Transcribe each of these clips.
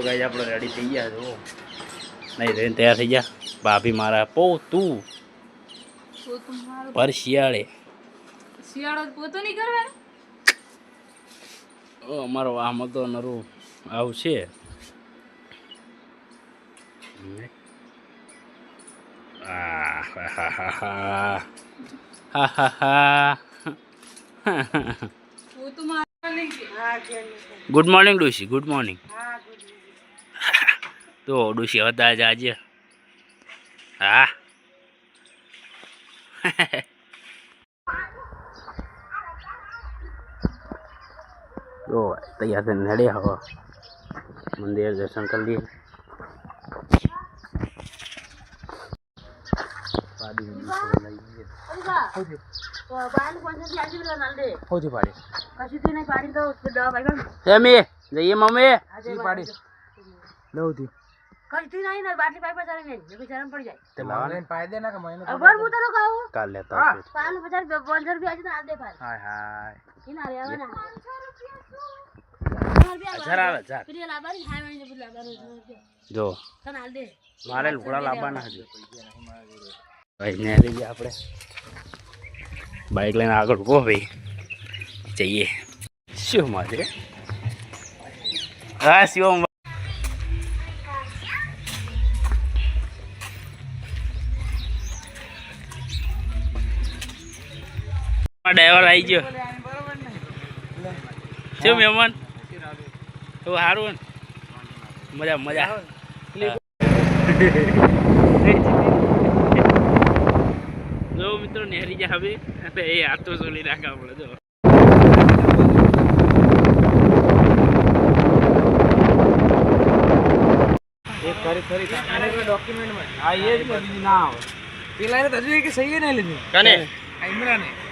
ગાઈ આપણે રેડી થઈ ગયા જો નહીં રહીને તૈયાર થઈ ગયા ભાભી મારા પો તું પોતું મારું પર શિયાળે શિયાળો પોતું નહીં કરવાનું ઓ અમારો આમાં તો નરું આવું છે આહ, હા, હા, હા, હા. હા, હા, હા. પોતું મારું નહીં કે ગુડ મોર્નિંગ ડુસી ગુડ મોર્નિંગ તો ડુસી હતા જ આજે હા. તો તૈયાર થઈને નડે હવે. મંદિર દર્શન કરી લઈએ. પાડી. લઈ જઈએ. પાડી. મમ્મી પાડી લઉં તે લાવવાને કાલ લેતા આવજો. હાય હાય. હજાર આવે હજાર જો. મારે લુગડા લાવવાના હજુ ભાઈ ને લઈ ગયા આપણે. બાઇક લઈને આગળ ઊભો ભાઈ. જઈએ. શું મારે હા શિવમ ડ્રાઈવર આવી ગયો. શું મહેમાન? તો સારું ને? મજા મજા. જો મિત્રો નેહરી જા હવે. એટલે એ હાથ તો સોલી રાખવા પડે જો. લીધી. કને? પેલું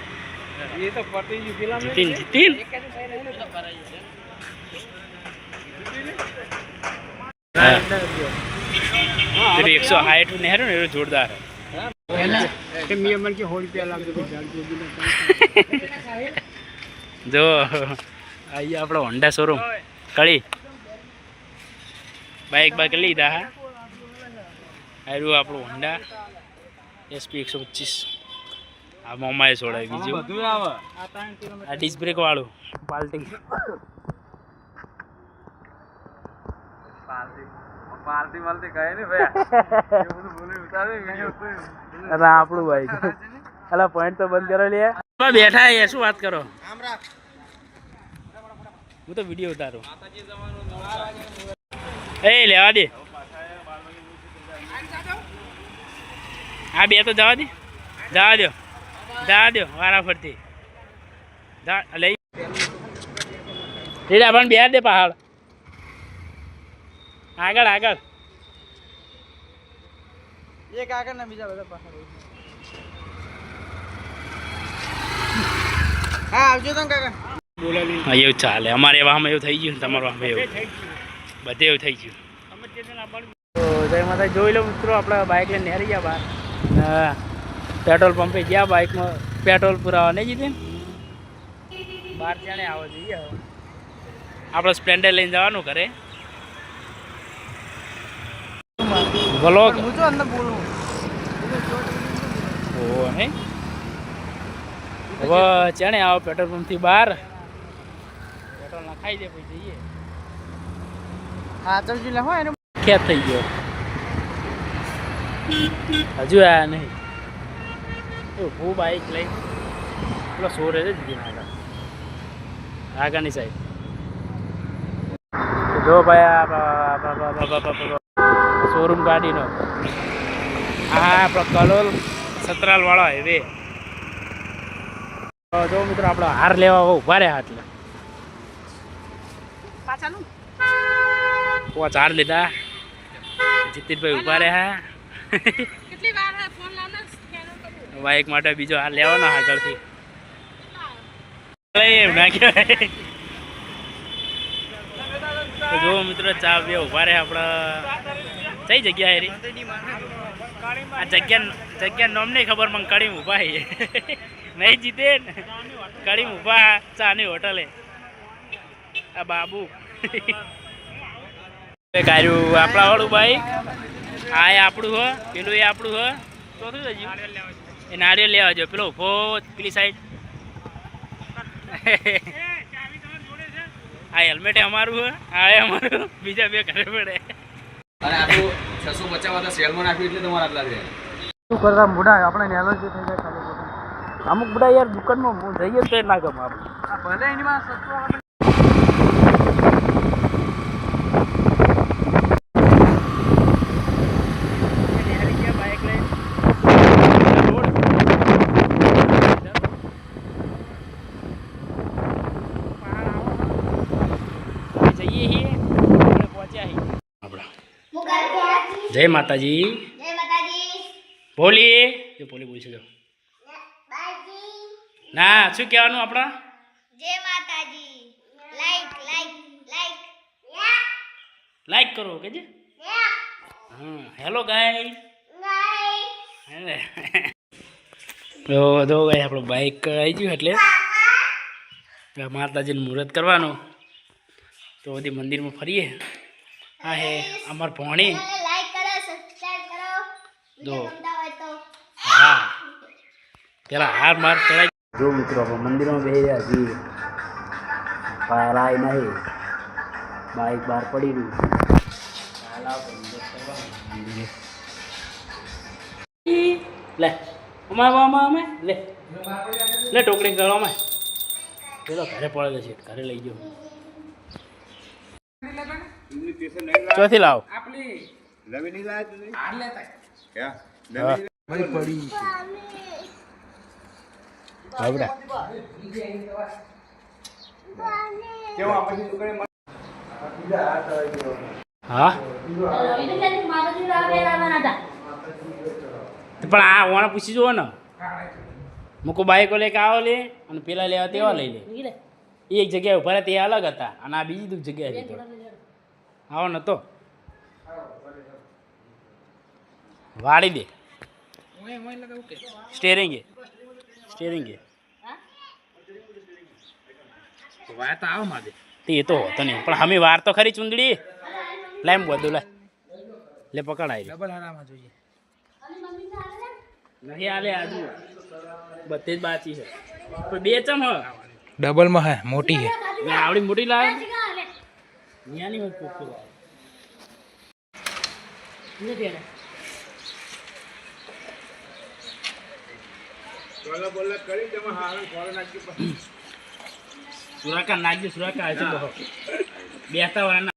એકસો સાઠ નેહરો ને એ જોરદાર. જો અહીંયા આપણો હોન્ડા શોરૂમ કળી. બાઇક બાઇક લીધા હા. આવ્યું આપણું હોન્ડા એસપી એકસો પચીસ. આ મોમાએ છોડાય બીજું આ ડિસ્ક બ્રેક વાળું. પાલટી. અરે આપણું ભાઈ. અલા પોઈન્ટ તો બંધ કરો લે. બેઠા એ શું વાત કરો? હું તો વીડિયો ઉતારું. એ લેવા દે. હા બે તો જવા દે. જવા દો. જવા દો વારા ફરતી. જા લઈ. રેડા પણ બે દે પહાડ. આગળ આગળ. એક આગળ ના બીજા બધા પહાડ હા આવજો તમે કાકા. હા એવું ચાલે. અમારે એવામાં એવું થઈ ગયું ને તમારું આમાં એવું. બધે એવું થઈ ગયું. તો જય માતા જોઈ લો મિત્રો આપણે બાઇક લઈને નેરી ગયા બહાર. હા. પેટ્રોલ પંપે ગયા બાઇકમાં પેટ્રોલ પુરાવા નહીં જીતે બહાર જાણે આવો જોઈએ હવે. આપણે સ્પ્લેન્ડર લઈને જવાનું કરે વ્લોગ હવે ચણે આવો પેટ્રોલ પંપથી બહાર. પેટ્રોલ નખાઈ દે પછી જઈએ. ખેત થઈ ગયો. હજુ આયા નહીં. હું બાઈક લઈ. પેલો સોરે છે દીધી આગળ. આગળની સાઈડ જો ભાઈ શોરૂમ ગાડીનો. હા આપણો કલોલ સતરાલ વાળો હાઈવે જો મિત્રો આપણો હાર લેવા ઊભા રહ્યા એટલે. પોચ હાર લીધા. જીતિનભાઈ ઊભા રહ્યા કેટલી વાર હે ફોન લાવના સ્કેનર કરું બાઇક માટે બીજો આ લેવાનો આગળથી જો મિત્રો, ચા ઊભા રહે આપણા હેરી આ નહીં ખબર મને કડીમ નહીં જીતે ને? કડીમ ઊભા ચાની હોટલે. આ બાબુ. એક આપણા વાળું બાઈક. આ આપણું હો, પેલું એ આપણું હો. તો? એ નારિયેળ લેવા જો. પેલો ઊભો પેલી સાઈડ આ હેલ્મેટ અમારું હો આ એ અમારું. બીજા બે ઘરે પડે. અને આપણું છસો પચાસ વાળા સેલમાં નાખ્યું એટલે તમારા આટલા શું કરતા મોઢા આપણે એલર્જી થઈ જાય અમુક બધા યાર દુકાનમાં હું જઈએ તો ના ગમે આપણે ભલે એની માં સસ્તું જય માતાજી. ભોલી જો ભોલી બોલી છે જો. ના શું કહેવાનું આપણા? જય માતાજી. Like like like. લાઈક કરો કે જે હા હેલો ગાય તો તો ગાય આપણું બાઈક આવી ગયું એટલે. માતાજીનું મુહૂર્ત કરવાનું. તો બધી મંદિરમાં ફરીએ. હા હે અમાર ભોણી લાઈક કરો સબસ્ક્રાઇબ કરો જો. હા. પેલા હાર માર ચડાઈ. જો મિત્રો મંદિરમાં બેસી રહ્યા છીએ. પારાય નહીં. બાઈક બહાર પડી રહ્યું. લે અમારે અમાય લે. લે ટોકરી કરો અમાય પેલો ઘરે પડે છે ઘરે લઈ ગયો. ચોથી લાવ. હા. પણ આ ઓણા પૂછી જુઓ ને. મૂકો બાઈકો લે કે આવો લે અને પેલા લેવા તેવા લઈ લે. એ એક જગ્યાએ ઊભા રહ્યા તે અલગ હતા અને આ બીજી દુઃખ જગ્યાએ લીધો આવો નતો વાળી દે. સ્ટેરિંગ સ્ટેરિંગ એ. તે તો હોતો નહીં. પણ અમે વાર તો ખરી ચુંદડી. લાઈમ બધું લે લે પકડાય ડબલ હારામાં જોઈએ. નહીં આલે આજુ. બધે જ બાચી છે. પણ બે ચમ હ. ડબલમાં હે મોટી હે. આવડી મોટી લાવે. ન્યાની હોય પોપતો સુરાકા નાખજો સુરાકા આજે બહો બેસતા વાળા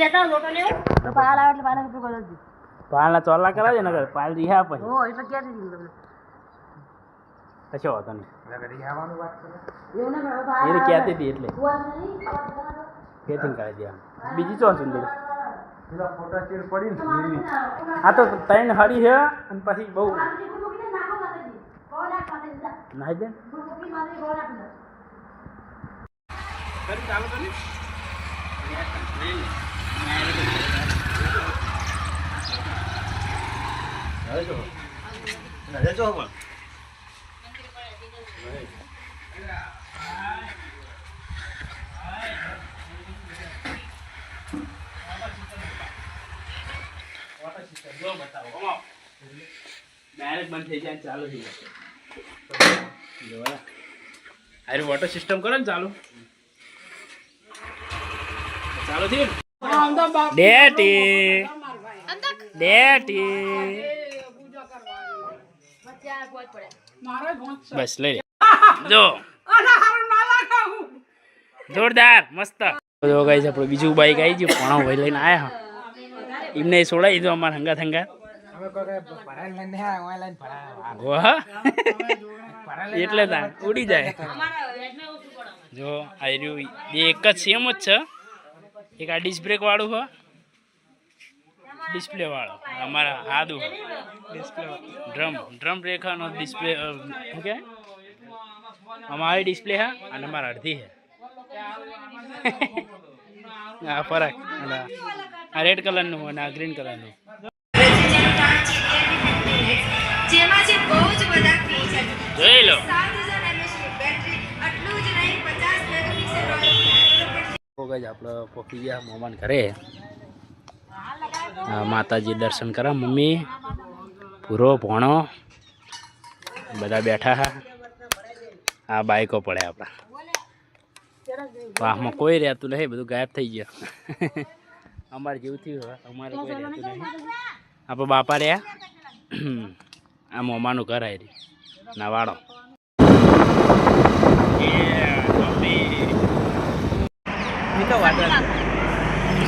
લેતા લોટો લેવો. તો પાલ આવે એટલે પાલ ઉપર કરી પાલના ચોલા કરાવજે ને પાલ રીહા પછી. ઓ એટલે કે દીધું તમને? કશો હતો નહીં. એવું ના કરો એને કહેતી હતી એટલે. ખેતીને કાઢી દે બીજી ચો સુંદર હા તો ત્રણ હરી છે અને પછી બહુ. નાહી દે ડાયરેક્ટ બંધ થઈ જાય ને ચાલુ થઈ જાય જોવા અરે વોટર સિસ્ટમ કરો ને ચાલુ. ચાલુ થી ડેટી. ડેટી. બસ, લઈ જો. જોરદાર, મસ્ત. જો ગાઈસ આપણું બીજું બાઈક આવી ગયું. પણ ભાઈ લઈને આયા. એમને સોડાઈ દીધું અમારા હંગા થંગા એટલે તા ઉડી જાય. જો આ રહ્યું બે એક જ સેમ જ છે. એક આ ડિસ્બ્રેક વાળું હો. ડિસ્પ્લે વાળો. અમારા આદુ ડ્રમ ડ્રમ રેખાનો ડિસ્પ્લે કે? અમારી ડિસ્પ્લે હા અને અમારા અડધી હે. આ ફરક અને આ રેડ કલરનું અને આ ગ્રીન કલરનું જેમાં છે બહુ જ બધા ફીચર જોઈ લો સાત હજાર એમએચ બેટરી આટલું જ નહીં પચાસ મેગાપિક્સલ વાળો કેમેરો પણ જ આપણે પહોંચી ગયા મોમાન ઘરે આ માતાજી દર્શન કરા મમ્મી પૂરો ભોણો બધા બેઠા હા આ બાઈકો પડે આપણા વાહમાં કોઈ રહેતું નહીં બધું ગાયબ થઈ ગયું અમારે જેવું થયું હવે અમારે કોઈ રહેતું નહીં આપણે બાપા રહ્યા આ મોમાનું ઘર આવી નવાડો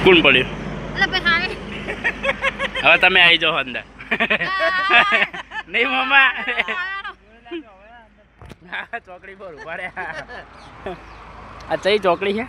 કોણ પડ્યું. હવે તમે આવી જાઓ અંદર. નહીં મમ્મા ચોકડી પર ઊભા રહ્યા. આ ચઈ ચોકડી છે?